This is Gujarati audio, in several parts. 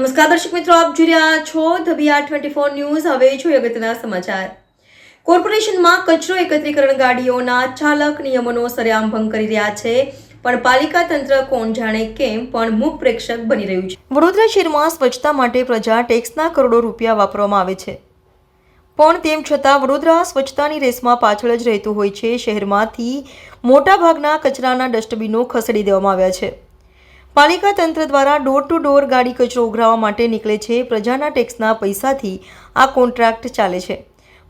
નમસ્કાર દર્શક મિત્રો, આપ જોઈ રહ્યા છો the BR twenty four news હવે જોઈએ અગત્યના સમાચાર. કોર્પોરેશનમાં કચરો એકત્રીકરણ ગાડીઓના ચાલક નિયમોનો સરેઆમ ભંગ કરી રહ્યા છે. પણ પાલિકા તંત્ર કોણ જાણે કેમ પણ મુખ પ્રેક્ષક બની રહ્યું છે. વડોદરા શહેરમાં સ્વચ્છતા માટે પ્રજા ટેક્સના કરોડો રૂપિયા વાપરવામાં આવે છે. પણ તેમ છતાં વડોદરા સ્વચ્છતાની રેસમાં પાછળ જ રહેતું હોય છે. શહેરમાંથી મોટાભાગના કચરાના ડસ્ટબિનો ખસેડી દેવામાં આવ્યા છે. પાલિકા તંત્ર દ્વારા ડોર ટુ ડોર ગાડી કચરો ઉઘરાવવા માટે નીકળે છે. પ્રજાના ટેક્સના પૈસાથી આ કોન્ટ્રાક્ટ ચાલે છે.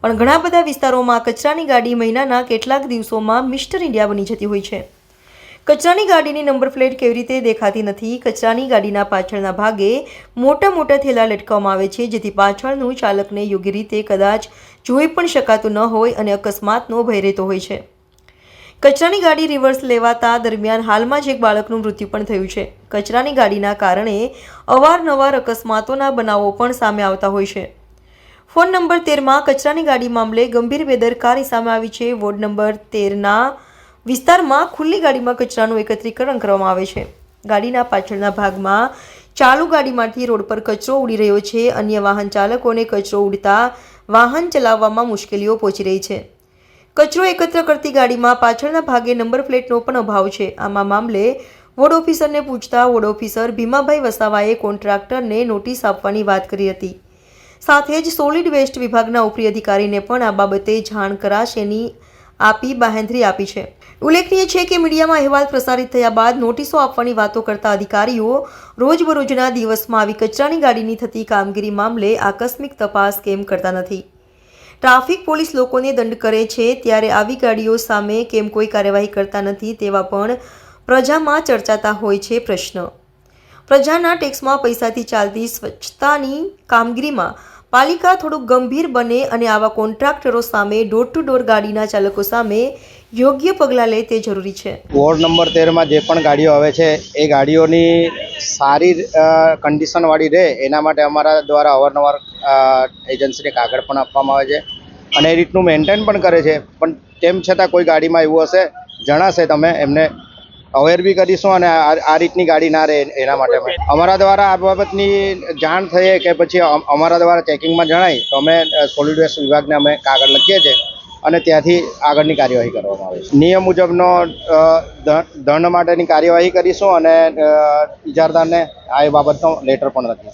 પણ ઘણા બધા વિસ્તારોમાં કચરાની ગાડી મહિનાના કેટલાક દિવસોમાં મિસ્ટર ઇન્ડિયા બની જતી હોય છે. કચરાની ગાડીની નંબર પ્લેટ કેવી રીતે દેખાતી નથી? કચરાની ગાડીના પાછળના ભાગે મોટા મોટા થેલા લટકાવવામાં આવે છે, જેથી પાછળનું ચાલકને યોગ્ય રીતે કદાચ જોઈ પણ શકાતું ન હોય અને અકસ્માતનો ભય રહેતો હોય છે. કચરાની ગાડી રિવર્સ લેવાતા દરમિયાન હાલમાં જ એક બાળકનું મૃત્યુ પણ થયું છે. કચરાની ગાડીના કારણે અવારનવાર અકસ્માતોના બનાવો પણ સામે આવતા હોય છે. ફોન નંબર તેરમાં કચરાની ગાડી મામલે ગંભીર બેદરકારી સામે આવી છે. વોર્ડ નંબર તેરના વિસ્તારમાં ખુલ્લી ગાડીમાં કચરાનું એકત્રીકરણ કરવામાં આવે છે. ગાડીના પાછળના ભાગમાં ચાલુ ગાડીમાંથી રોડ પર કચરો ઉડી રહ્યો છે. અન્ય વાહન ચાલકોને કચરો ઉડતા વાહન ચલાવવામાં મુશ્કેલીઓ પહોંચી રહી છે. કચરો એકત્ર કરતી ગાડીમાં પાછળના ભાગે નંબર પ્લેટનો પણ અભાવ છે. આમાં મામલે વોર્ડ ઓફિસરને પૂછતા વોર્ડ ઓફિસર ભીમાભાઈ વસાવાએ કોન્ટ્રાક્ટરને નોટિસ આપવાની વાત કરી હતી. સાથે જ સોલિડ વેસ્ટ વિભાગના ઉપરી અધિકારીને પણ આ બાબતે જાણ કરાશેની આપી બાહેંધરી આપી છે. ઉલ્લેખનીય છે કે મીડિયામાં અહેવાલ પ્રસારિત થયા બાદ નોટિસો આપવાની વાતો કરતા અધિકારીઓ રોજબરોજના દિવસમાં આવી કચરાની ગાડીની થતી કામગીરી મામલે આકસ્મિક તપાસ કેમ કરતા નથી. ટ્રાફિક પોલીસ લોકોને દંડ કરે છે, ત્યારે આવી ગાડીઓ સામે કેમ કોઈ કાર્યવાહી કરતા નથી તેવા પણ પ્રજામાં ચર્ચાતા હોય છે પ્રશ્ન. પ્રજાના ટેક્સમાં પૈસાથી ચાલતી સ્વચ્છતાની કામગીરીમાં પાલિકા થોડુંક ગંભીર બને અને આવા કોન્ટ્રાક્ટરો સામે ડોર ટુ ડોર ગાડીના ચાલકો સામે યોગ્ય પગલાં લે તે જરૂરી છે. વોર્ડ નંબર તેરમાં જે પણ ગાડીઓ આવે છે, એ ગાડીઓની સારી કન્ડિશનવાળી રહે, એના માટે અમારા દ્વારા અવારનવાર એજન્સીને કાગળ પણ આપવામાં આવે છે અને એ રીતનું મેન્ટેન પણ કરે છે. પણ તેમ છતાં કોઈ ગાડીમાં એવું હશે, જણાશે તમે એમને અવેર બી કરીશું અને આ રીતની ગાડી ના રહે એના માટે અમે. અમારા દ્વારા આ બાબતની જાણ થઈએ કે પછી અમારા દ્વારા ચેકિંગમાં જણાય તો અમે સોલિડ વેસ્ટ વિભાગને અમે કાગળ લખીએ છીએ. અને ત્યાંથી આગળની કાર્યવાહી કરવામાં આવે છે. નિયમ મુજબનો દંડ માટેની કાર્યવાહી કરીશું અને ઇજારદારને આ બાબતનો લેટર પણ લખીશું.